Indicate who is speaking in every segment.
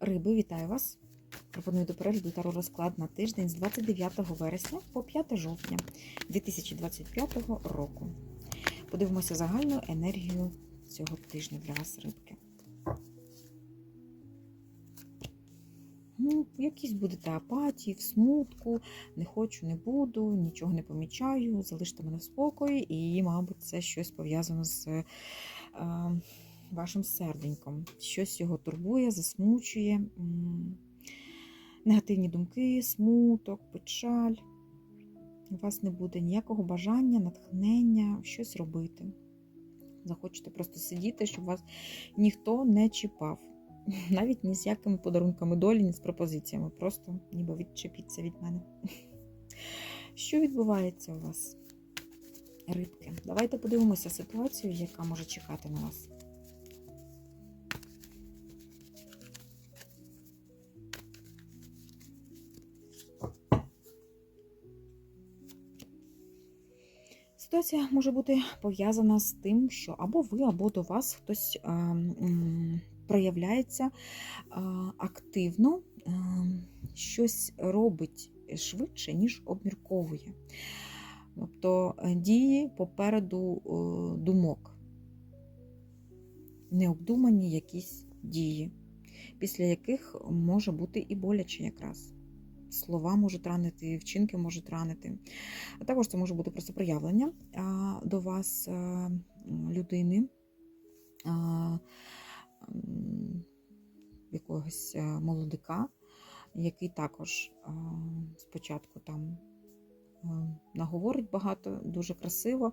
Speaker 1: Риби, вітаю вас! Пропоную до перегляду таро розклад на тиждень з 29 вересня по 5 жовтня 2025 року. Подивимося загальну енергію цього тижня для вас, рибки. Ну, якісь будете апатії, в смутку, не хочу, не буду, нічого не помічаю, залиште мене в спокої, і, мабуть, це щось пов'язано з е, вашим серденьком. Щось його турбує, засмучує. Негативні думки, смуток, печаль. У вас не буде ніякого бажання, натхнення, щось робити. Захочете просто сидіти, щоб вас ніхто не чіпав. Навіть ні з якими подарунками долі, ні з пропозиціями. Просто ніби відчепіться від мене. Що відбувається у вас, рибки? Давайте подивимося ситуацію, яка може чекати на вас. Ситуація може бути пов'язана з тим, що або ви, або до вас хтось проявляється активно, щось робить швидше, ніж обмірковує. Тобто е, дії попереду е, думок, необдумані якісь дії, після яких може бути і боляче якраз. Слова можуть ранити, вчинки можуть ранити. А також це може бути просто проявлення до вас а, людини, якогось молодика, який також спочатку там наговорить багато, дуже красиво,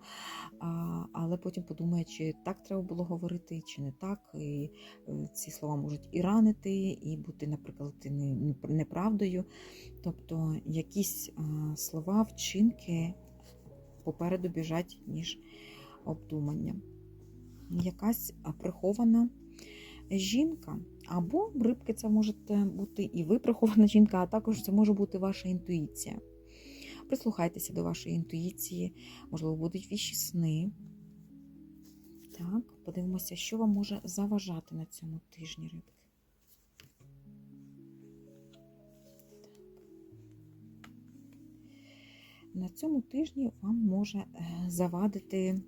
Speaker 1: але потім подумає, чи так треба було говорити, чи не так. І е, ці слова можуть і ранити, і бути, наприклад, неправдою. Тобто якісь слова, вчинки попереду біжать, ніж обдумання. Якась прихована жінка, або рибки це може бути і ви прихована жінка, а також це може бути ваша інтуїція. Прислухайтеся до вашої інтуїції, можливо, будуть віші сни. Так, подивимося, що вам може заважати на цьому тижні рибки. На цьому тижні вам може е, завадити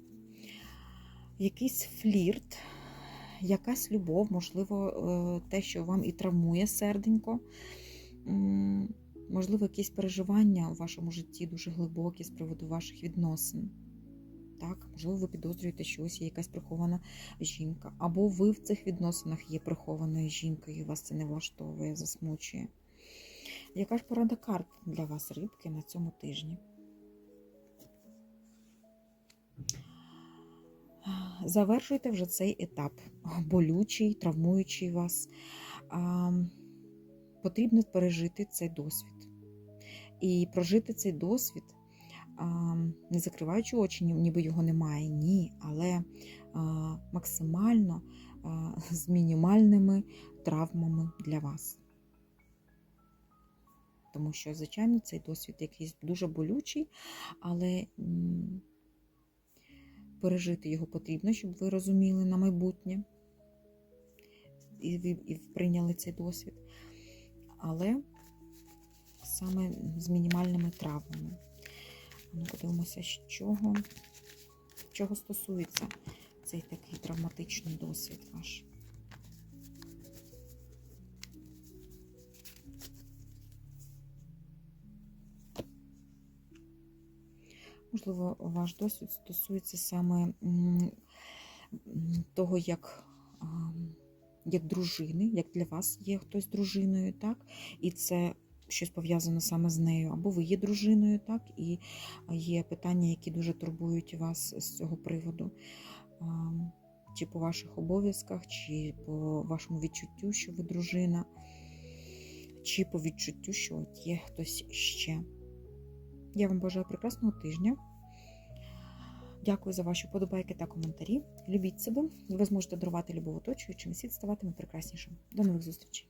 Speaker 1: якийсь флірт, якась любов, можливо, е, те, що вам і травмує серденько. Можливо, якісь переживання у вашому житті дуже глибокі з приводу ваших відносин. Так, можливо, ви підозрюєте, що ось є якась прихована жінка. Або ви в цих відносинах є прихованою жінкою, і вас це не влаштовує, засмучує. Яка ж порада карт для вас, рибки, на цьому тижні? Завершуйте вже цей етап, болючий, травмуючий вас. Потрібно пережити цей досвід. І прожити цей досвід, не закриваючи очі, ніби його немає, ні, але максимально з мінімальними травмами для вас. Тому що, звичайно, цей досвід якийсь дуже болючий, але пережити його потрібно, щоб ви розуміли на майбутнє і прийняли цей досвід. Але саме з мінімальними травмами. Ну, подивимося, з чого, чого стосується цей такий травматичний досвід ваш. Можливо, ваш досвід стосується саме того, як, як дружини, як для вас є хтось дружиною, так? І це щось пов'язане саме з нею. Або ви є дружиною, так? І є питання, які дуже турбують вас з цього приводу. Чи по ваших обов'язках, чи по вашому відчуттю, що ви дружина, чи по відчуттю, що от є хтось ще. Я вам бажаю прекрасного тижня. Дякую за ваші подобайки та коментарі. Любіть себе, ви зможете дарувати любов оточуючим, світ ставатиме прекраснішим. До нових зустрічей!